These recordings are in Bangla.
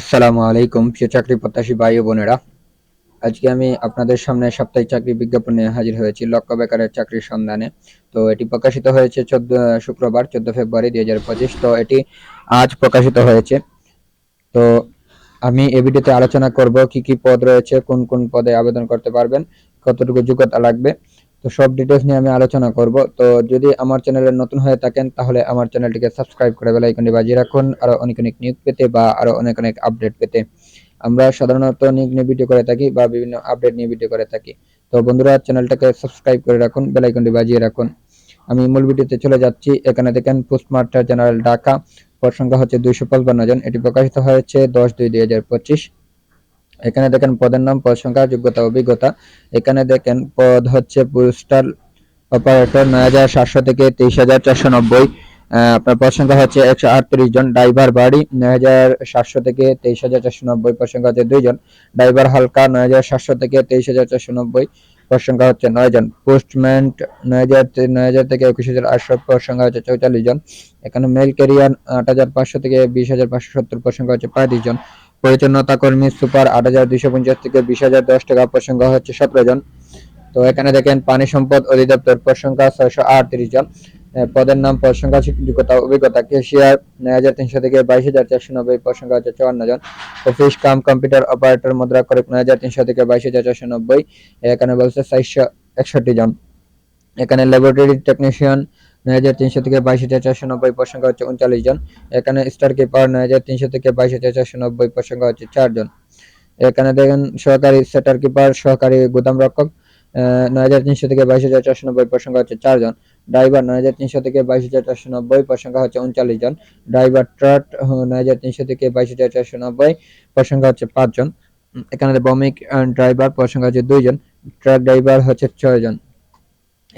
আসসালামু আলাইকুম, প্রিয় চাকরি প্রত্যাশী ভাই ও বোনেরা। আজকে আমি আপনাদের সামনে সাপ্তাহিক চাকরি বিজ্ঞাপন নিয়ে হাজির হয়েছি লক্ষ্য বেকারের চাকরির সন্ধানে। তো এটি প্রকাশিত হয়েছে চোদ্দ শুক্রবার, চোদ্দ ফেব্রুয়ারি দুই হাজার পঁচিশ। তো এটি আজ প্রকাশিত হয়েছে। তো আমি এ ভিডিওতে আলোচনা করব, কি কি পদ রয়েছে, কোন কোন পদে আবেদন করতে পারবেন, কতটুকু যোগ্যতা লাগবে। তো সব ডিটেলস নিয়ে আমি আলোচনা করব। তো যদি আমার চ্যানেলে নতুন হয়ে থাকেন, তাহলে আমার চ্যানেলটিকে সাবস্ক্রাইব করে বেল আইকনটি বাজিয়ে রাখুন। আরও অনেক অনেক নিয়োগ পেতে বা আরও অনেক অনেক আপডেট পেতে। আমরা সাধারণত নিয়োগ নিয়ে ভিডিও করে থাকি বা বিভিন্ন আপডেট নিয়ে ভিডিও করে থাকি। তো বন্ধুরা চ্যানেলটাকে সাবস্ক্রাইব করে রাখুন, বেল আইকনটি বাজিয়ে রাখুন। আমি মূল ভিডিওতে চলে যাচ্ছি। এখানে দেখেন পোস্ট মাস্টার জেনারেল ঢাকা। পদ সংখ্যা হচ্ছে দুইশো পঁচপান্ন জন। এটি প্রকাশিত হয়েছে দশ দুই দুই হাজার পঁচিশ। এখানে দেখেন পদের নাম, পদ সংখ্যা, যোগ্যতা, অভিজ্ঞতা। এখানে দেখেন পদ হচ্ছে পোস্টাল অপারেটর নয় হাজার সাতশো থেকে তেইশ হাজার চারশো নব্বই। আপনার পদ সংখ্যা হচ্ছে একশো আটত্রিশ জন, ড্রাইভার বাড়ি নয় হাজার সাতশো থেকে তেইশ হাজার চারশো নব্বই। পদ সংখ্যা হচ্ছে দুইজন ড্রাইভার হালকা নয় হাজার সাতশো থেকে তেইশ হাজার চারশো নব্বই। পদ সংখ্যা হচ্ছে নয় জন, পোস্টম্যান নয় হাজার নয় হাজার থেকে একুশ হাজার আটশো, পদ সংখ্যা হচ্ছে চৌচল্লিশ জন। এখানে মেল ক্যারিয়ার আট হাজার পাঁচশো থেকে বিশ হাজার পাঁচশো সত্তর, পদ সংখ্যা হচ্ছে পঁয়ত্রিশ জন। পরিচ্ছন্নতা কর্মী সুপার আট হাজার দুইশো পঞ্চাশ থেকে বিশ হাজার দশ টাকা প্রসঙ্গ হচ্ছে সতেরো জন। তো এখানে দেখেন পানি সম্পদ অধিদপ্তর প্রসংখ্যা ছয়শো আটত্রিশ জন। পদের নাম প্রসংখ্যা যোগ্যতা, অভিজ্ঞতা, কেশিয়ার নয় হাজার তিনশো থেকে বাইশ হাজার চারশো নব্বই প্রসংখ্যা হচ্ছে চুয়ান্ন জন। অফিস, কাম, কম্পিউটার, অপারেটর, মুদ্রা করে নয় হাজার তিনশো থেকে বাইশ হাজার চারশো নব্বই। এখানে বলছে চারশো একষট্টি জন। এখানে ল্যাবরেটরি টেকনিশিয়ান নয় হাজার তিনশো থেকে বাইশ হাজার চারশো নব্বই প্রসঙ্গ হচ্ছে উনচাল্লিশ জন। এখানে স্টার কিপার নয় হাজার তিনশো থেকে বাইশ হাজার চারশো নব্বই প্রসঙ্গ হচ্ছে চারজন। এখানে দেখেন সহকারী সেটার কিপার, সহকারী গুদাম রক্ষক নয় হাজার তিনশো থেকে বাইশ হাজার চারশো নব্বই প্রসঙ্গ হচ্ছে চারজন। ড্রাইভার নয় হাজার তিনশো থেকে বাইশ হাজার চারশো নব্বই প্রসঙ্গ হচ্ছে উনচাল্লিশ জন। ড্রাইভার ট্রাক নয় হাজার তিনশো থেকে বাইশ হাজার চারশো নব্বই প্রসঙ্গ হচ্ছে পাঁচজন। এখানে বমিক ড্রাইভার প্রসঙ্গ হচ্ছে দুইজন। ট্রাক ড্রাইভার হচ্ছে ছয়জন।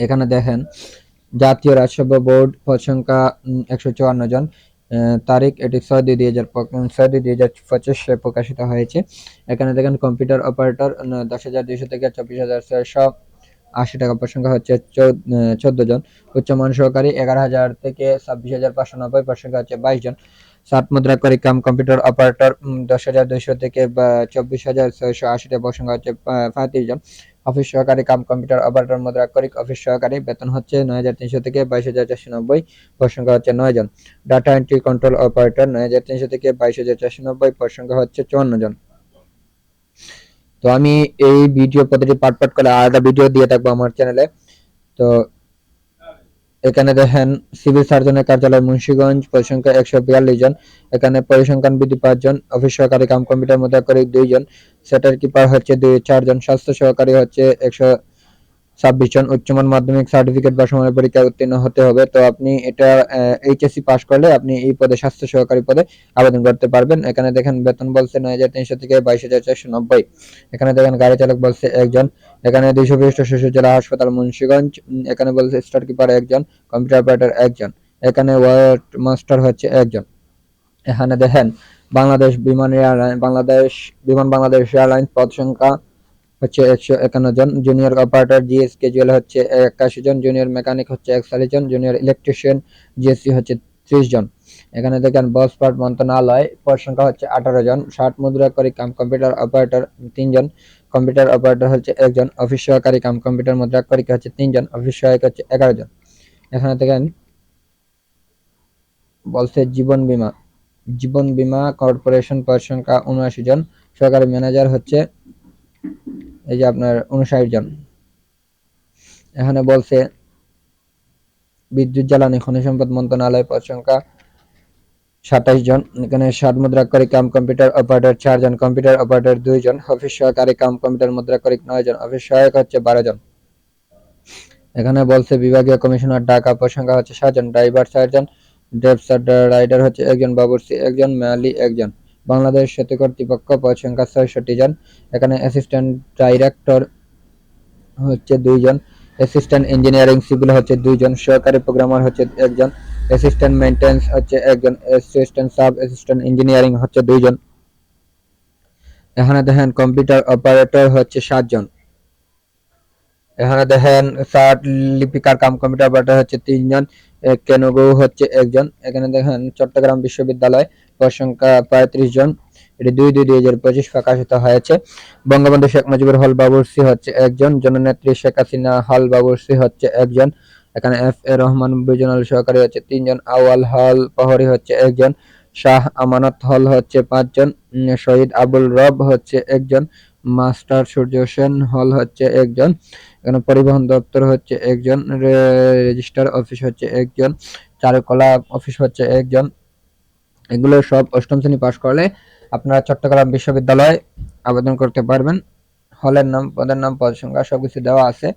এখানে দেখেন জাতীয় রাজসভা বোর্ড পদ সংখ্যা একশো চুয়ান্ন জন তারিখ এটি ছয় দুই দুই হাজার ছয় দুই দুই হাজার পঁচিশে প্রকাশিত হয়েছে। এখানে দেখেন কম্পিউটার অপারেটর দশ হাজার দুইশো থেকে চব্বিশ হাজার ছয়শো আশি টাকা প্রসঙ্গ হচ্ছে চোদ্দ জন। উচ্চমান সহকারী এগারো হাজার থেকে ছাব্বিশ হাজার পাঁচশো নব্বই প্রসঙ্গ হচ্ছে বাইশ জন। সাত মুদ্রা করে কাম কম্পিউটার অপারেটর দশ হাজার দুইশো থেকে চব্বিশ হাজার ছয়শো আশি টাকা প্রসঙ্গ হচ্ছে পঁয়ত্রিশ জন। অফিস সহকারী কাম কম্পিউটার অপারেটর মুদ্রাক্ষরিক অফিস সহকারী বেতন হচ্ছে নয় হাজার তিনশো থেকে বাইশ হাজার চারশো নব্বই সংখ্যা হচ্ছে নয় জন ডাটা এন্ট্রি কন্ট্রোল অপারেটর নয় হাজার তিনশো থেকে বাইশ হাজার চারশো নব্বই সংখ্যা হচ্ছে চুয়ান্ন জন তো আমি এই ভিডিও প্রতিটি পার্ট পার্ট করে আলাদা ভিডিও দিয়ে থাকব আমার চ্যানেলে। তো এখানে দেখেন সিভিল সার্জনের কার্যালয় মুন্সীগঞ্জ পরিসংখ্যা একশো বিয়াল্লিশ জন। এখানে পরিসংখ্যান বিধি পাঁচজন অফিস সহকারী কাম কম্পিউটার মুদ্রাকরিক দুইজন সেটার কিপার হচ্ছে দুই চারজন স্বাস্থ্য সহকারী হচ্ছে একশো ছাব্বিশ জন উচ্চমান মাধ্যমিক সার্টিফিকেট বা সময় পরীক্ষায় উত্তীর্ণ হতে হবে। তো আপনি এটা এইচএসসি পাস করলে আপনি এই পদে স্বাস্থ্য সহকারী পদে আবেদন করতে পারবেন। এখানে দেখেন বেতন বলছে নয় হাজার তিনশো থেকে বাইশ হাজার চারশো নব্বই। এখানে দেখেন গাড়ি চালক বলছে একজন। এখানে দুইশো বিশিষ্ট শিশু জেলা হাসপাতাল মুন্সীগঞ্জ। এখানে বলছে স্টার কিপার একজন, কম্পিউটার অপারেটর একজন। এখানে ওয়ার্ড মাস্টার হচ্ছে একজন। এখানে দেখেন, বাংলাদেশ বিমান এয়ারলাইন, বাংলাদেশ, বিমান বাংলাদেশ এয়ারলাইন পদ সংখ্যা হচ্ছে একশো একান্ন জন জুনিয়র অপারেটর জিএস ক্যাজুয়াল হচ্ছে একাশি জন জুনিয়র মেকানিক হচ্ছে একচল্লিশ জন জুনিয়র ইলেকট্রিশিয়ান জিএসসি হচ্ছে ত্রিশ জন। এখানে দেখেন বস পার্ট মন্ত্রণালয়, পদ সংখ্যা হচ্ছে আঠারো জন, ষাট মুদ্রা করে কাম কম্পিউটার অপারেটর তিনজন কম্পিউটার অপারেটর হচ্ছে একজন অফিস সহকারী কাম কম্পিউটার মুদ্রা করে হচ্ছে তিনজন অফিস সহায়ক হচ্ছে এগারো জন। এখানে দেখেন বলছে জীবন বীমা জীবন বীমা কর্পোরেশন পদ সংখ্যা উনআশি জন, সহকারী ম্যানেজার হচ্ছে এই যে আপনার উনষাট জন। এখানে বলছে, বিদ্যুৎ, জ্বালানি, খনিজ সম্পদ মন্ত্রণালয় পদ সংখ্যা সাতাইশ জন। এখানে ষাট মুদ্রাক্ষরিক কাম কম্পিউটার অপারেটর চার জন, কম্পিউটার অপারেটর দুই জন, অফিস সহকারী কাম কম্পিউটার মুদ্রাক্ষরিক নয় জন, অফিস সহায়ক হচ্ছে বারো জন। এখানে বলছে, বিভাগীয় কমিশনার ডাকা সংখ্যা হচ্ছে সাতজন ড্রাইভার চারজন ড্রেপসার রাইডার হচ্ছে একজন বাবুরসি একজন মেয়ালি একজন। বাংলাদেশ সেতু কর্তৃপক্ষ পদ সংখ্যা ছয়ষট্টি জন, এখানে অ্যাসিস্ট্যান্ট ডাইরেক্টর হচ্ছে দুইজন অ্যাসিস্ট্যান্ট ইঞ্জিনিয়ারিং সিভিল হচ্ছে দুইজন সহকারী প্রোগ্রামার হচ্ছে একজন অ্যাসিস্ট্যান্ট মেনটেন্স হচ্ছে একজন অ্যাসিস্ট্যান্ট সাব অ্যাসিস্ট্যান্ট ইঞ্জিনিয়ারিং হচ্ছে দুইজন এখানে দেখেন কম্পিউটার অপারেটর হচ্ছে সাতজন এখানে দেখেন ষাট লিপিকার কাম কম্পিউটার অপারেটর হচ্ছে তিনজন কেনগো হচ্ছে একজন। এখানে দেখেন চট্টগ্রাম বিশ্ববিদ্যালয় পদ সংখ্যা পঁয়ত্রিশ জন। এটি দুই দুই দুই হাজার পঁচিশ প্রকাশিত হয়েছে। বঙ্গবন্ধু শেখ মুজিবুর হল বাবুরসি হচ্ছে একজন, জননেত্রী শেখ হাসিনা হল বাবুরসি হচ্ছে একজন। এখানে এফ এ রহমান বিজনাল সহকারী হচ্ছে তিনজন আওয়াল হল প্রহরী হচ্ছে একজন, শাহ আমানত হল হচ্ছে পাঁচজন শহীদ আবুল রব হচ্ছে একজন মাস্টার সূর্য সেন হল হচ্ছে একজন, এখানে পরিবহন দপ্তর হচ্ছে একজন রেজিস্টার অফিস হচ্ছে একজন, চারুকলা অফিস হচ্ছে একজন। এগুলো সব অষ্টম শ্রেণি পাশ করলে আপনারা চট্টগ্রাম বিশ্ববিদ্যালয়ে আবেদন করতে পারবেন। হলের নাম, পদের নাম, পদ সংখ্যা সবকিছু দেওয়া আছে।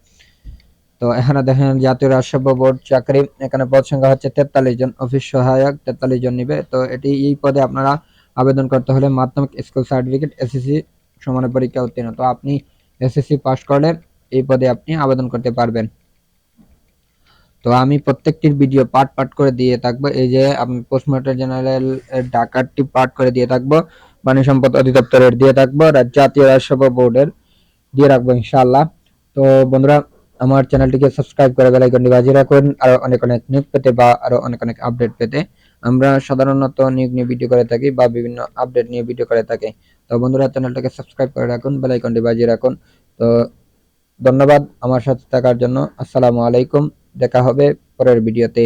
তো এখানে দেখেন জাতীয় রাজস্ব বোর্ড চাকরি, এখানে পদ সংখ্যা হচ্ছে তেতাল্লিশ জন, অফিস সহায়ক তেতাল্লিশ জন নিবে। তো এটি, এই পদে আপনারা আবেদন করতে হলে মাধ্যমিক স্কুল সার্টিফিকেট, এসএসসি সমানের পরীক্ষা উত্তীর্ণ। তো আপনি এসএসসি পাস করলে এই পদে আপনি আবেদন করতে পারবেন। তো আমি প্রত্যেকটির ভিডিও পার্ট পার্ট করে দিয়ে থাকব। এই যে আমি পোস্টমাস্টার জেনারেল ডাকাতটি পার্ট করে দিয়ে থাকব পানি সম্পদ অধিদপ্তরের দিয়ে থাকব জাতীয় রাজস্ব বোর্ডের দিয়ে রাখব ইনশাআল্লাহ। তো বন্ধুরা, আমার চ্যানেলটিকে সাবস্ক্রাইব করে বেল আইকনটি বাজিয়ে রাখুন। আরও অনেক অনেক নিউজ পেতে বা আরও অনেক অনেক আপডেট পেতে। আমরা সাধারণত নিউজ নিয়ে ভিডিও করে থাকি বা বিভিন্ন আপডেট নিয়ে ভিডিও করে থাকি। তো বন্ধুরা চ্যানেলটাকে সাবস্ক্রাইব করে রাখুন বেল আইকনটি বাজিয়ে রাখুন। তো ধন্যবাদ আমার সাথে থাকার জন্য। আসসালামু আলাইকুম, দেখা হবে পরের ভিডিওতে